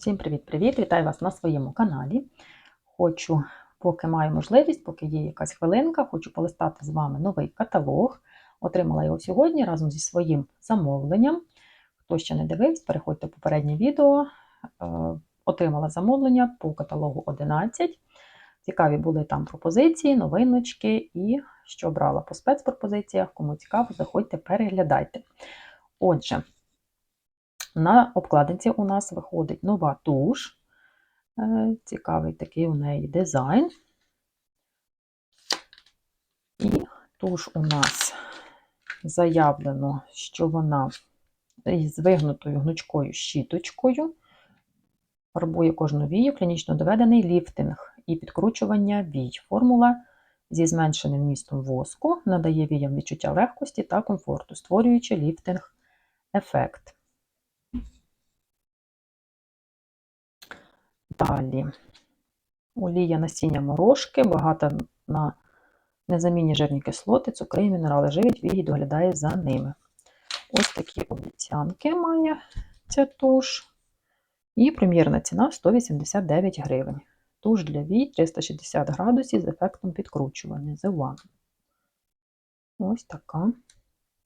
Всім привіт-привіт! Вітаю вас на своєму каналі. Хочу, поки маю можливість, поки є якась хвилинка, хочу полистати з вами новий каталог. Отримала його сьогодні разом зі своїм замовленням. Хто ще не дивився, переходьте в попереднє відео. Е, Отримала замовлення по каталогу 11. Цікаві були там пропозиції, новиночки і що брала по спецпропозиціях. Кому цікаво, заходьте, переглядайте. Отже, на обкладинці у нас виходить нова туш. Е, Цікавий такий у неї дизайн. І туш у нас заявлено, що вона з вигнутою гнучкою щіточкою. Фарбує кожну вію, клінічно доведений ліфтинг і підкручування вій. Формула зі зменшеним містом воску надає віям відчуття легкості та комфорту, створюючи ліфтинг Далі олія насіння морошки, багата на незамінні жирні кислоти, цукри і мінерали живить, вій і доглядає за ними. Ось такі обіцянки має ця туш. І прем'єрна ціна 189 гривень. Туш для вій 360 градусів з ефектом підкручування. The One. Ось така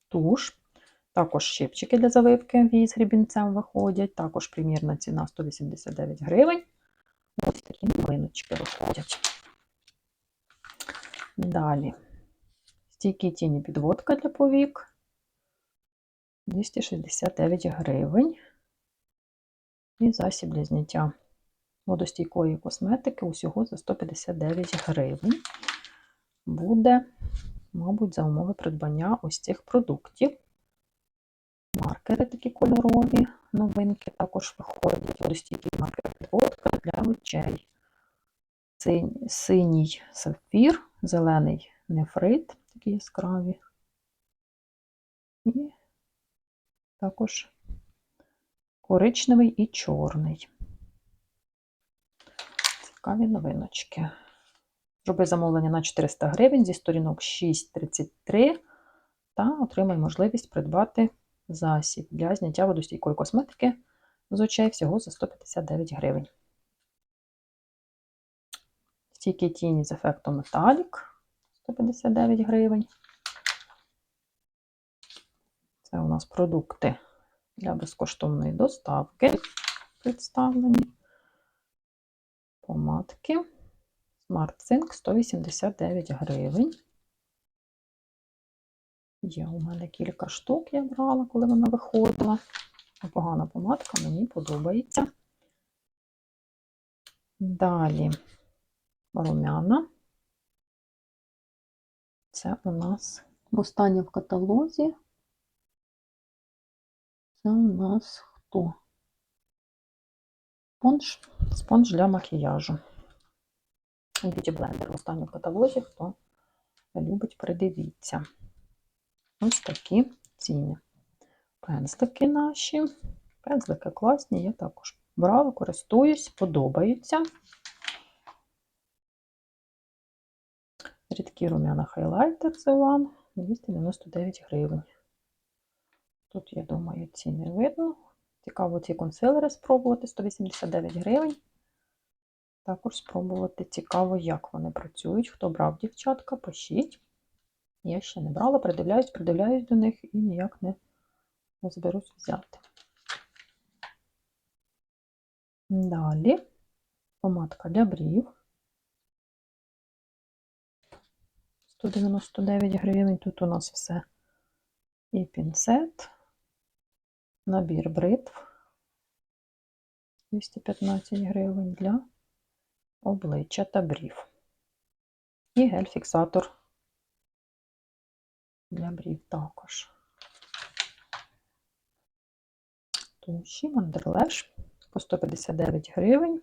туш. Також щипчики для заливки вій з грібінцем виходять. Також прем'єрна ціна 189 гривень. Ось такі новиночки виходять. Далі. Стійкі тіні підводка для повік. 269 гривень. І засіб для зняття водостійкої косметики усього за 159 гривень. Буде, мабуть, за умови придбання ось цих продуктів. Маркери такі кольорові, новинки також виходять. Водостійкий маркер підводка для очей. Синій сапфір, зелений нефрит, такі яскраві. І також коричневий і чорний. Цікаві новиночки. Зроби замовлення на 400 гривень зі сторінок 6,33 та отримай можливість придбати засіб для зняття водостійкої косметики з очей всього за 159 гривень. Стійкі тіні з ефектом металік 159 гривень. Це у нас продукти для безкоштовної доставки представлені. Помадки. Smart Zinc 189 гривень. Є у мене кілька штук, я брала, коли вона виходила. Непогана помадка, мені подобається. Далі румяна. Це у нас останнє в каталозі. Це у нас хто? Спонж, спонж для макіяжу. Beauty Blender в останньому каталозі, хто любить, придивіться. Ось такі ціни. Пензлики наші. Пензлики класні, я також брала, користуюсь, подобаються. Рідкий румяна хайлайтер The One 299 гривень. Тут, я думаю, ціни видно. Цікаво ці консилери спробувати 189 гривень. Також спробувати цікаво, як вони працюють. Хто брав дівчатка, пишіть. Я ще не брала, придивляюсь, придивляюсь до них і ніяк не зберусь взяти. Далі помадка для брів. 199 гривень. Тут у нас все і пінцет, набір бритв 215 гривень для обличчя та брів. І гель-фіксатор для брів також. Туші Мандерлеш по 159 гривень.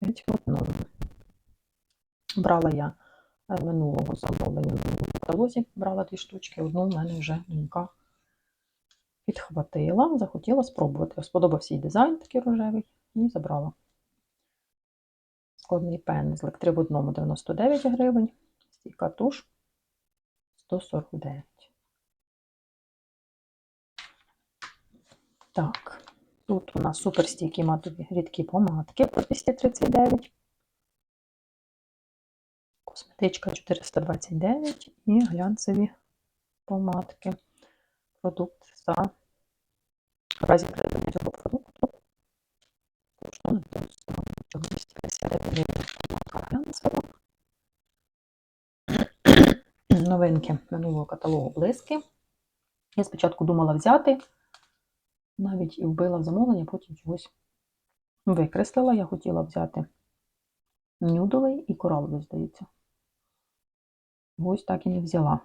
5 в одному. Брала я е, минулого замовлення в каталозі, брала дві штучки, одну в мене вже донька підхватила, захотіла спробувати. Сподобався їй дизайн такий рожевий і забрала. Складний пензлик 3 в одному 99 гривень, стійка туш 149. Так, Тут у нас суперстійкі матові рідкі помадки по 239. Косметичка 429 і глянцеві помадки. Продукт за в разі придбання цього продукту коштує до 250 гривень. Помадка глянцева. Новинки минулого каталогу блиски. Я спочатку думала взяти, навіть і вбила в замовлення, потім чогось викреслила. Я хотіла взяти нюдовий і кораловий, здається. Ось так і не взяла.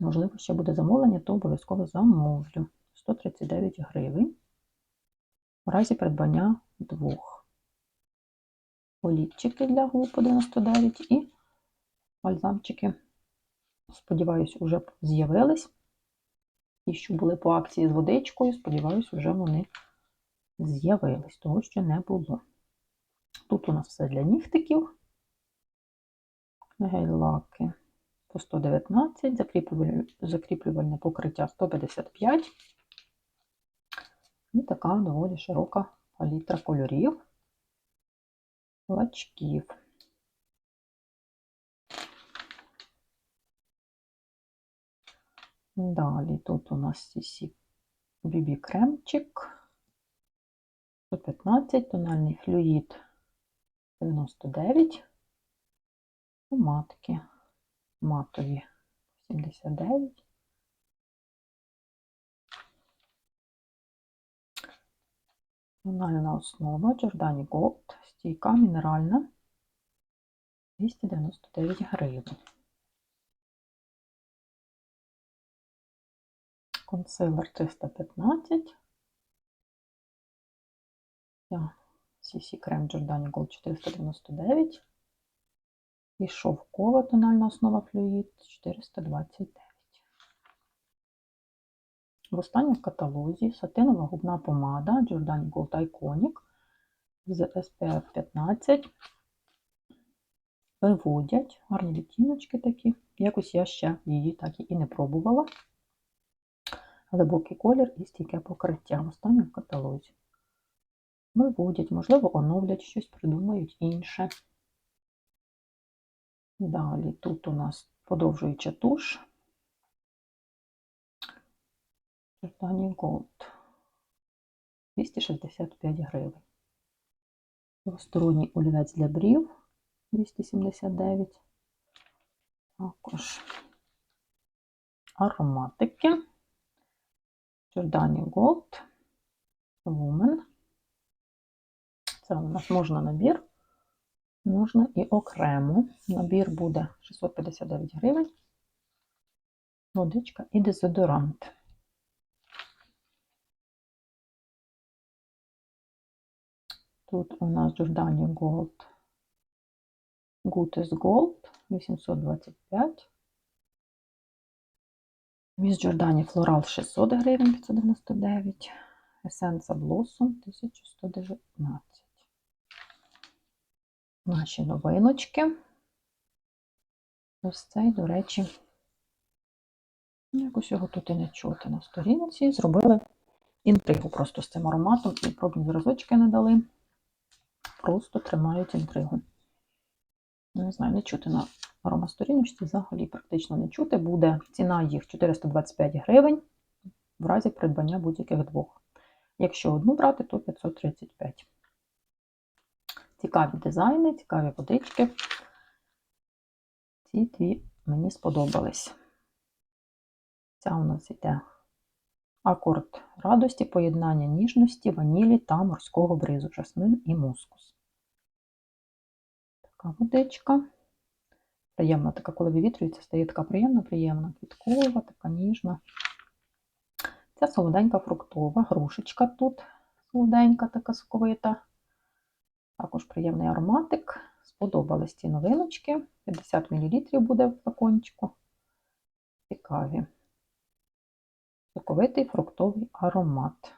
Можливо, ще буде замовлення, то обов'язково замовлю. 139 гривень. В разі придбання двох. Олівчики для губ по 99 і бальзамчики, сподіваюсь, вже з'явились. Ті, що були по акції з водичкою, сподіваюсь, вже вони з'явились, того що не було. Тут у нас все для нігтиків. Гель-лаки по 119, закріплювальне, закріплювальне покриття 155. І така доволі широка палітра кольорів, лачків. Далі тут у нас BB кремчик 115, тональний флюїд 99, помадки матові 79. Тональна основа Giordani Gold, стійка мінеральна 299 гривень. Консилер 315. CC крем Giordani Gold 499. І шовкова тональна основа флюїд 429. В останньому каталозі сатинова губна помада Giordani Gold Iconic з SPF 15. Виводять гарні відтіночки такі. Якось я ще її так і не пробувала. Глибокий колір і стійке покриття в останньому каталозі. Виводять, можливо, оновлять щось, придумають інше. Далі тут у нас подовжуюча туш. Giordani Gold. 265 гривень. Двосторонній олівець для брів 279. Також ароматики. Giordani Gold Woman. Це у нас можна набір, можна і окремо. Набір буде 659 гривень. Водичка і дезодорант. Тут у нас Giordani Gold Gutes Gold 825. Міс Giordani Floral 600 гривень 599. Есенса Blossom 1119. Наші новиночки. Ось цей, до речі, якось його тут і не чути на сторінці. Зробили інтригу просто з цим ароматом і пробні зразочки не дали. Просто тримають інтригу. Не знаю, не чути на аромасторіночці, взагалі практично не чути. Буде ціна їх 425 гривень в разі придбання будь-яких двох. Якщо одну брати, то 535. Цікаві дизайни, цікаві водички. Ці дві мені сподобались. Ця у нас йде акорд радості, поєднання ніжності, ванілі та морського бризу, жасмин і мускус. Така водичка. Приємна така, коли вивітрюється, стає така приємна, приємна, квіткова, така ніжна. Ця солоденька фруктова, грушечка тут солоденька, така соковита. Також приємний ароматик. Сподобались ці новиночки. 50 мл буде в флакончику. Цікаві. Соковитий фруктовий аромат,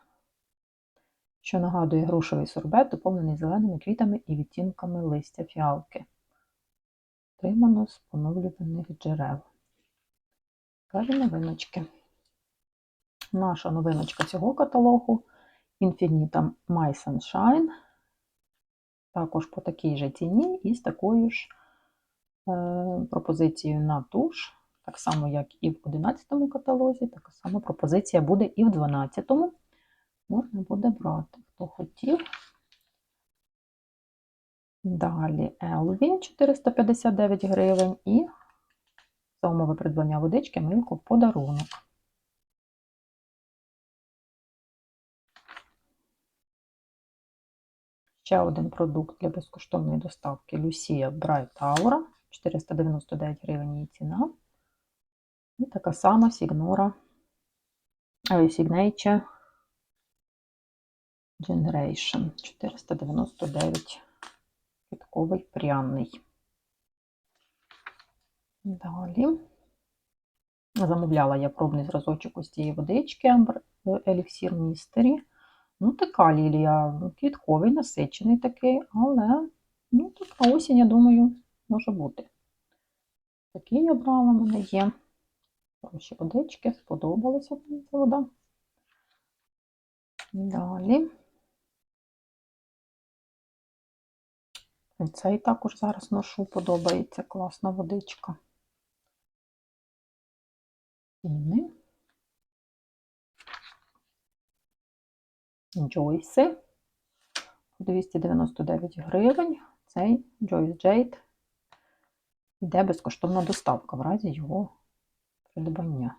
що нагадує грушевий сорбет, доповнений зеленими квітами і відтінками листя фіалки. Тримано з поновлюваних джерел. Цікаві новиночки. Наша новиночка цього каталогу Infinita My Sunshine. Також по такій же ціні і з такою ж е, пропозицією на туш. Так само, як і в 11 каталозі, така сама пропозиція буде і в 12. Можна буде брати, хто хотів. Далі Елві 459 гривень і за умови придбання водички милку в подарунок. Ще один продукт для безкоштовної доставки Люсія Bright Aura. 499 гривень її ціна. І така сама Signora Signature Generation 499 квітковий пряний. Далі. Замовляла я пробний зразочок ось цієї водички Elixir Mystery. Ну, така лілія, квітковий, насичений такий, але ну, така осінь, я думаю, може бути. Такий я брала, в мене є. Хороші водички, сподобалася ця вода. Далі. Цей також зараз ношу, подобається класна водичка. Піни. Джойси. 299 гривень. Цей Joyce Jade йде безкоштовна доставка в разі його придбання.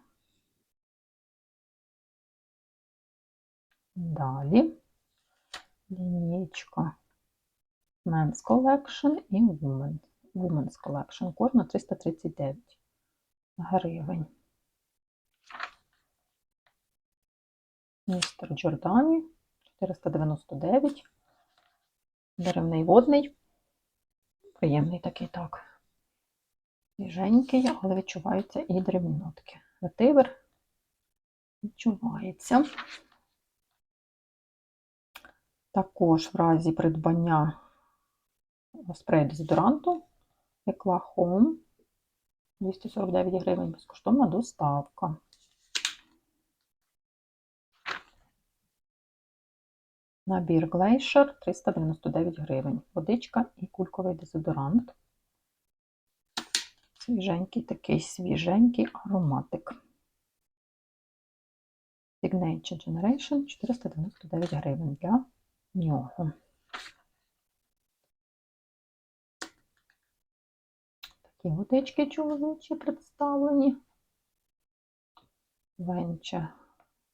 Далі лінієчка Men's Collection і Women's, Women's Collection. Кожна 339 гривень. Містер Джордані 499. Деревний водний. Приємний такий так. Свіженький, але відчуваються і древні нотки. Ветивер відчувається. Також в разі придбання спрею дезодоранту Екла Home 249 гривень безкоштовна доставка. Набір Glacier 399 гривень. Водичка і кульковий дезодорант. Свіженький такий свіженький ароматик. Signature Generation 499 гривень для нього. Такі водички чоловічі представлені. Венча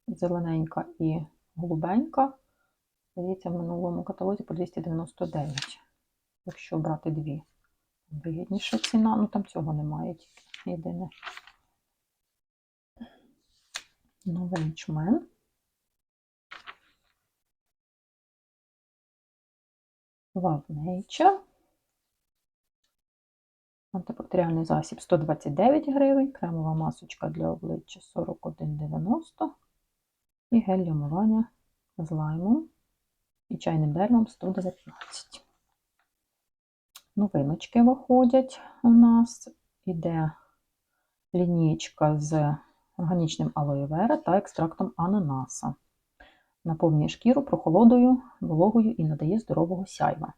зелененька і голубенька. Здається, в минулому каталозі по 299. Якщо брати дві. Вигідніша ціна, ну там цього немає тільки єдине. Новий чмен. Love Nature. Антибактеріальний засіб 129 гривень, кремова масочка для обличчя 41,90 і гель для омивання з лаймом і чайним деревом 119. Новиночки виходять у нас. Іде лінійка з органічним алоє та екстрактом ананаса. Наповнює шкіру прохолодою, вологою і надає здорового сяйва.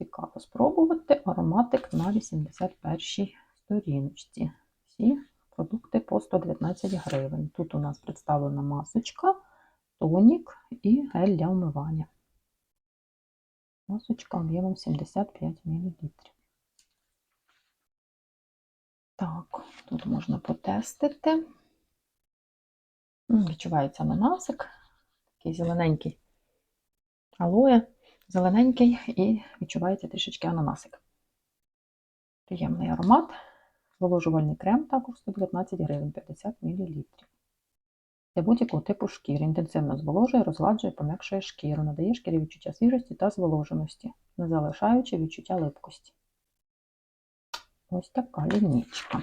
Цікаво спробувати ароматик на 81-й сторіночці. Всі продукти по 119 гривень. Тут у нас представлена масочка, тонік і гель для вмивання. Масочка об'ємом 75 мл. Так, тут можна потестити. Відчувається ананасик, такий зелененький алоє, зелененький і відчувається трішечки ананасик. Приємний аромат. Зволожувальний крем також 119 гривень 50 мл. Для будь-якого типу шкіри. Інтенсивно зволожує, розгладжує, пом'якшує шкіру, надає шкірі відчуття свіжості та зволоженості, не залишаючи відчуття липкості. Ось така лінічка.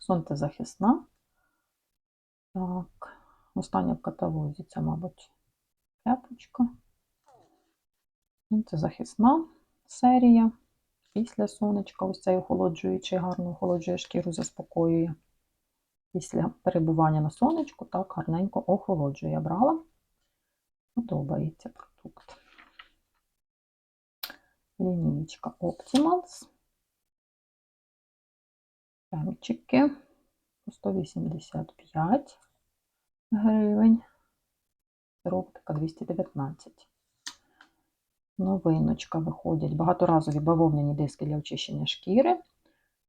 Сонцезахисна. Так, остання в каталозі це, мабуть, тряпочка. Це захисна серія. Після сонечка, ось цей охолоджуючий, гарно охолоджує шкіру, заспокоює. після перебування на сонечку так гарненько охолоджує. Я брала. Подобається продукт. Лінійка Optimals. Кремчики по 185 гривень. Сироптика 219. Новиночка виходять. Багаторазові бавовняні диски для очищення шкіри.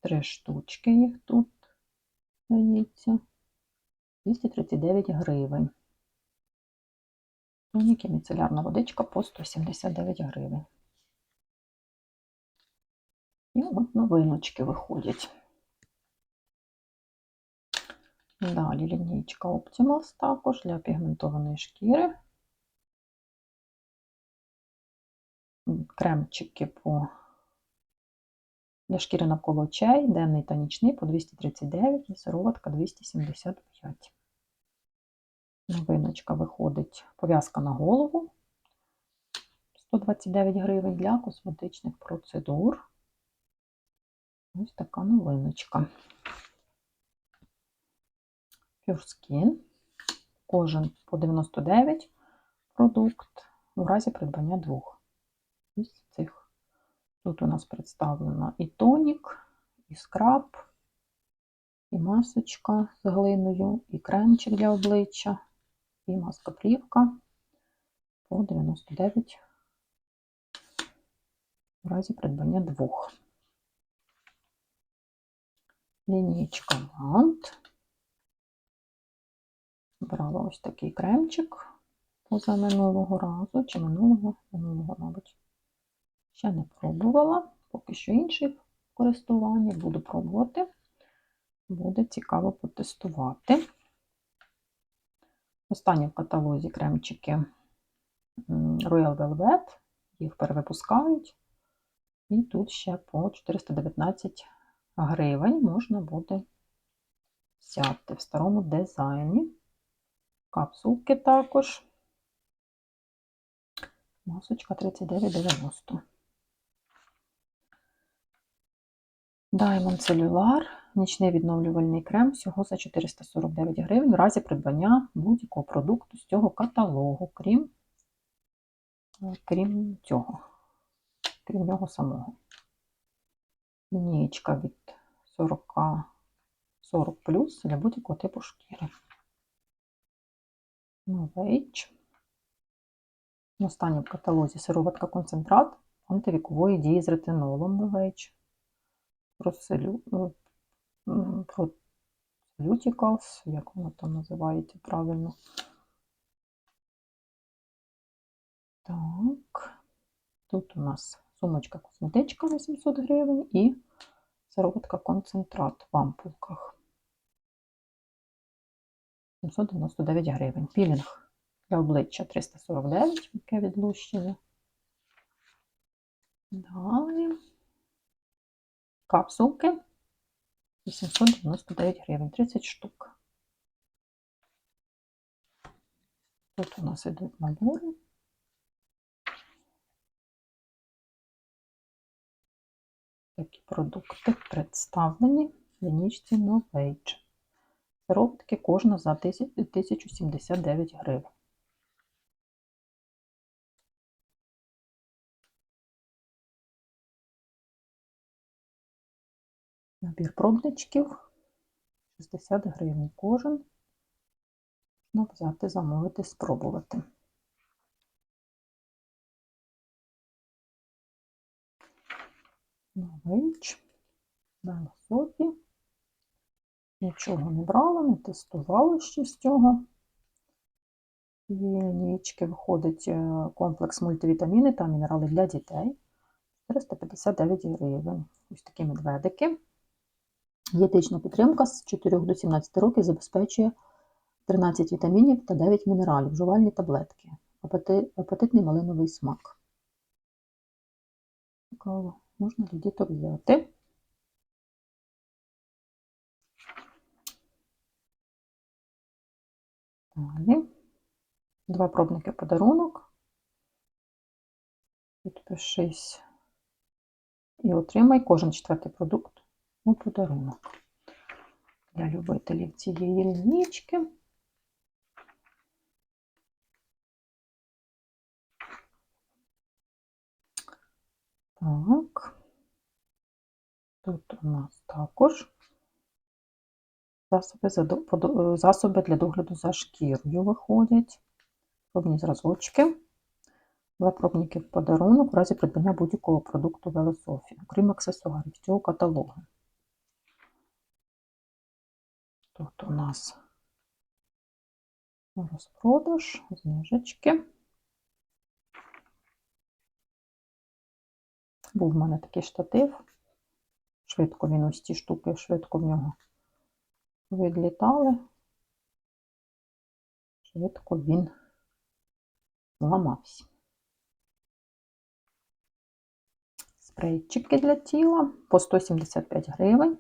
Три штучки їх тут дається. 239 гривень. Тонік і міцелярна водичка по 179 гривень. І от новиночки виходять. Далі лінійка Optimals також для пігментованої шкіри. Кремчики по для шкіри навколо очей, денний та нічний по 239 і сироватка 275. Новиночка виходить пов'язка на голову 129 гривень для косметичних процедур. Ось така новиночка. Skin. Кожен по 99 продукт у разі придбання двох із цих. Тут у нас представлено і тонік, і скраб, і масочка з глиною, і кремчик для обличчя, і маска плівка по 99 у разі придбання двох. Лінійка Вант. Брала ось такий кремчик поза минулого разу, чи минулого, минулого, мабуть. Ще не пробувала, поки що інший в користуванні. Буду пробувати. Буде цікаво потестувати. Останні в каталозі кремчики Royal Velvet, їх перевипускають. І тут ще по 419 гривень можна буде взяти в старому дизайні. Капсулки також. Масочка 39,90. Diamond Cellular, нічний відновлювальний крем всього за 449 гривень в разі придбання будь-якого продукту з цього каталогу, крім, крім цього, крім нього самого. Лінієчка від 40 40 для будь-якого типу шкіри. Новейч. Останнє в каталозі сироватка концентрат антивікової дії з ретинолом Новейч. Procelutics, як воно там називається правильно. Так, тут у нас сумочка косметичка 800 гривень і сироватка концентрат в ампулках. 799 гривень. Пілінг для обличчя 349, яке відлущення. Далі капсулки 899 гривень, 30 штук. Тут у нас йдуть набори. Такі продукти представлені в лінічці Novage. Сироватки кожна за 1079 гривень. Набір пробничків 60 гривень кожен. Можна взяти, замовити, спробувати. Нович, Бела Софі. Нічого не брала, не тестувала ще з цього. І лінійки виходить е, комплекс мультивітаміни та мінерали для дітей. 459 гривень. Ось такі медведики. Дієтична підтримка з 4 до 17 років забезпечує 13 вітамінів та 9 мінералів, жувальні таблетки, апетитний малиновий смак. Можна для діток взяти. Далі. Два пробники подарунок. Підпишись і отримай кожен четвертий продукт у подарунок. для любителів цієї лінічки. Так, тут у нас також засоби, засоби для догляду за шкірою виходять. Пробні зразочки. Два пробники в подарунок в разі придбання будь-якого продукту Велософі, окрім аксесуарів цього каталогу. Тут у нас розпродаж, знижечки. Був в мене такий штатив. Швидко він ось ці штуки, швидко в нього відлітали. Швидко він зламався. Спрейчики для тіла по 175 гривень.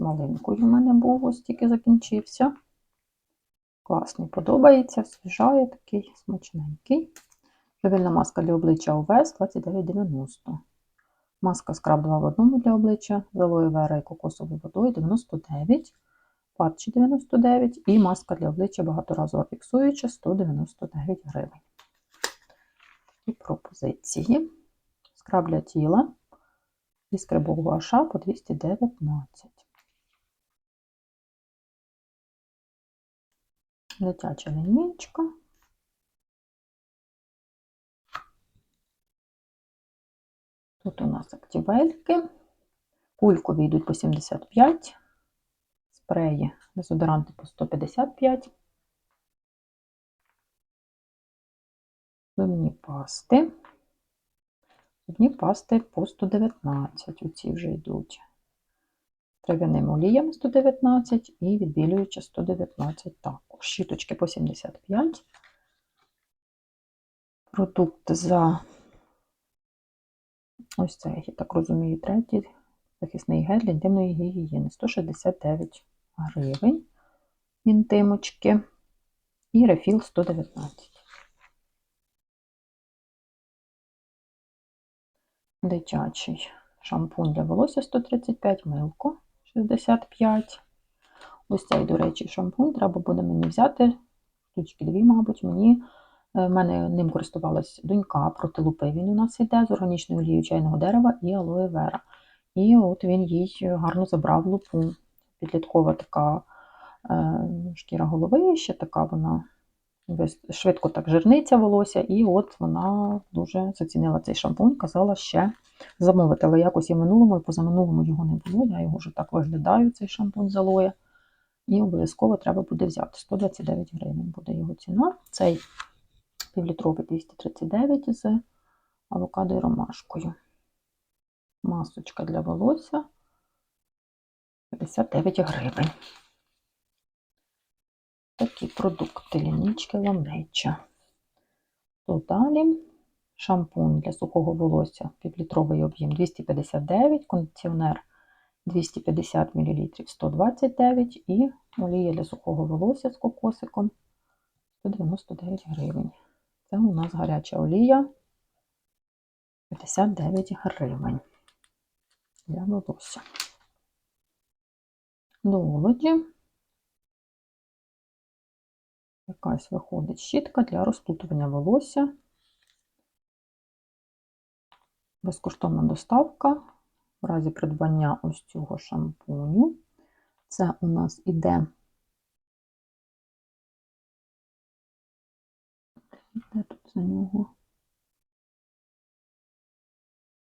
Маленькою в мене був, ось тільки закінчився. Класний, подобається, освіжає такий смачненький. Живильна маска для обличчя ОВС 29,90. Маска скраб 2 в одному для обличчя алоє вера і кокосовою водою 99, патчі 99 і маска для обличчя багаторазово фіксуюча 199 гривень. Такі пропозиції. Скраб для тіла зі скрибового аша по 219. Дитяча лінійка. Тут у нас активельки. Кулькові йдуть по 75, спреї, дезодоранти по 155, зубні пасти. Зубні пасти по 119, оці вже йдуть. Трав'яним олієм 119 і відбілююча 119 також. Щіточки по 75. Продукт за ось цей, я так розумію, третій захисний гель для інтимної гігієни 169 гривень. Інтимочки. І рефіл 119. Дитячий шампунь для волосся 135, милко 65. Ось цей, до речі, шампунь треба буде мені взяти. Штучки дві, мабуть, мені. В мене ним користувалась донька проти лупи. Він у нас йде з органічною олією чайного дерева і алоє вера. І от він їй гарно забрав лупу. Підліткова така е, шкіра голови, ще така вона швидко так жирниться волосся, і от вона дуже зацінила цей шампунь, казала ще замовити, але якось і в минулому, і позаминулому його не було. Я його вже так виглядаю, цей шампунь з алоє. І обов'язково треба буде взяти. 129 гривень буде його ціна. Цей півлітровий 239 з авокадо і ромашкою. Масочка для волосся 59 гривень. Такі продукти, лінічки ламеча. То далі шампунь для сухого волосся, півлітровий об'єм 259, кондиціонер 250 мл 129 і олія для сухого волосся з кокосиком 199 гривень. Це у нас гаряча олія 59 гривень для волосся. До олоді якась виходить щітка для розплутування волосся. Безкоштовна доставка в разі придбання ось цього шампуню. Це у нас іде. Де тут за нього?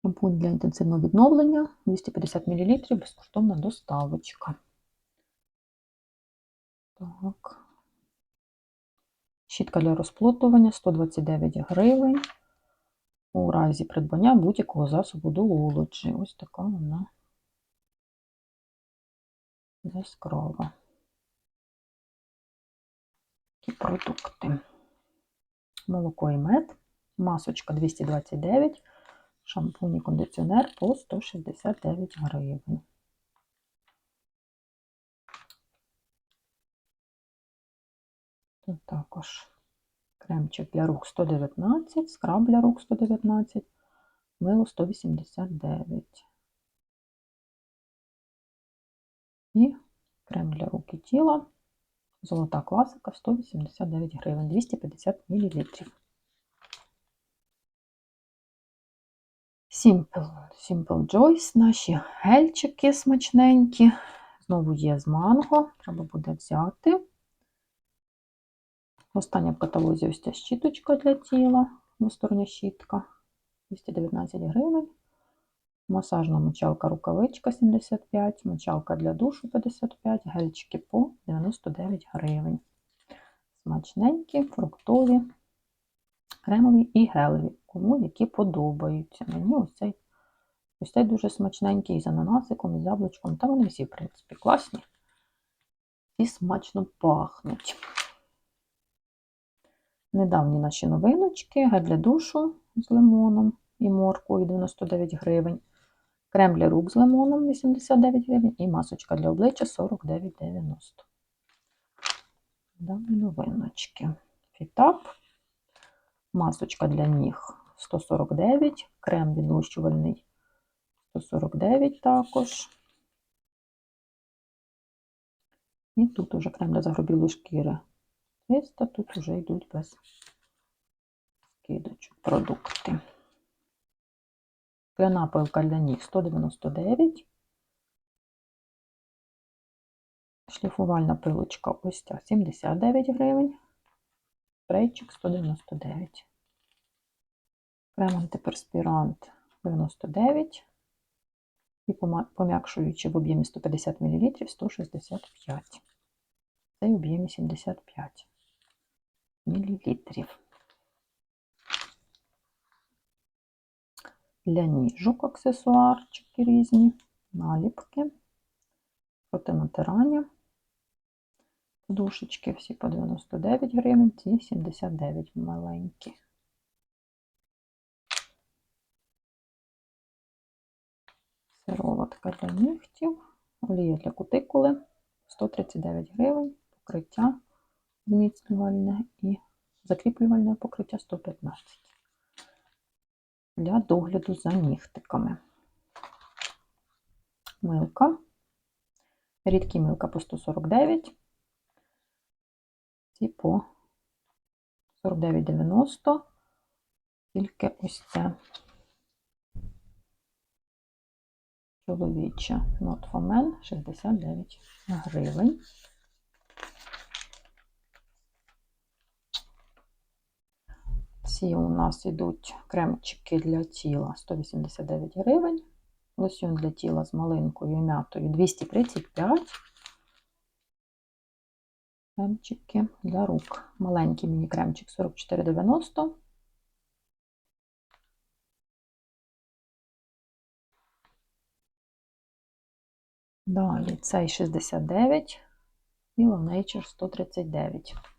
Шампунь для інтенсивного відновлення 250 мл, безкоштовна доставочка. Так. Щітка для розплутування 129 гривень. У разі придбання будь-якого засобу до олоджі. Ось така вона яскрава. Такі продукти. Молоко і мед, масочка 229, шампунь і кондиціонер по 169 гривень. Тут також кремчик для рук 119, скраб для рук 119, мило 189. І Крем для рук і тіла. Золота класика 189 гривень, 250 мл. Simple, Simple Joyce, наші гельчики смачненькі. Знову є з манго, треба буде взяти. Остання в каталозі ось ця щіточка для тіла, двостороння щітка, 219 гривень. Масажна мочалка рукавичка 75, мочалка для душу 55, гельчики по 99 гривень. Смачненькі, фруктові, кремові і гелеві, кому які подобаються. Мені ось цей, ось цей дуже смачненький з ананасиком, і з яблучком. Та вони всі, в принципі, класні і смачно пахнуть. Недавні наші новиночки, гель для душу з лимоном і морквою 99 гривень. Крем для рук з лимоном 89 гривень і масочка для обличчя 49,90. Давні новиночки. Фітап. Масочка для ніг 149, крем відлущувальний 149 також. І тут уже крем для загробілої шкіри 300, тут вже йдуть без скидочок продукти. Пилка для ніг 199. Шліфувальна пилочка ось ця 79 гривень. Спрейчик 199. Крем антиперспірант 99. І пом'якшуючи в об'ємі 150 мл 165. Це в об'ємі 75 мл. Для ніжок аксесуарчики різні, наліпки, проти натирання. Подушечки всі по 99 гривень, ці 79 маленькі. Сироватка для нігтів, олія для кутикули 139 гривень, покриття зміцнювальне і закріплювальне покриття 115 для догляду за нігтиками. Милка. Рідкі милка по 149. Ці по 49,90. Тільки ось це чоловіча Not for Men 69 гривень. Ці у нас йдуть кремчики для тіла 189 гривень. Лосьон для тіла з малинкою і м'ятою 235. Кремчики для рук. Маленький міні-кремчик 44,90. Далі цей 69 і Love Nature 139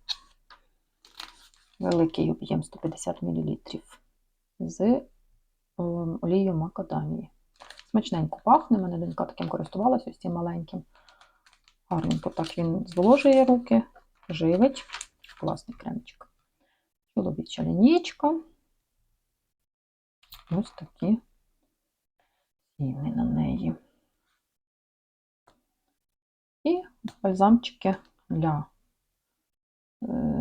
великий об'єм 150 мл з ем, олією макадамії. Смачненько пахне, мене донька таким користувалася ось цим маленьким. Гарненько так він зволожує руки, живить. Класний кремчик. Чоловіча лінійка. Ось такі ціни на неї. І бальзамчики для е,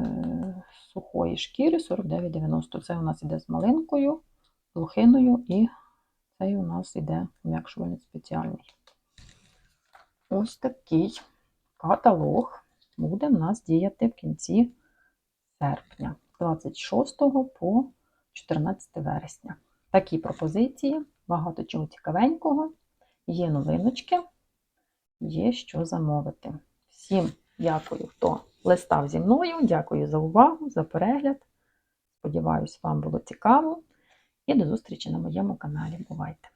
сухої шкіри 49,90. Це у нас іде з малинкою, лохиною, і цей у нас іде пом'якшувальний спеціальний. Ось такий каталог буде в нас діяти в кінці серпня, 26 по 14 вересня. Такі пропозиції, багато чого цікавенького, є новиночки, є що замовити. Всім дякую, хто листав зі мною. Дякую за увагу, за перегляд. Сподіваюсь, вам було цікаво. І до зустрічі на моєму каналі. Бувайте!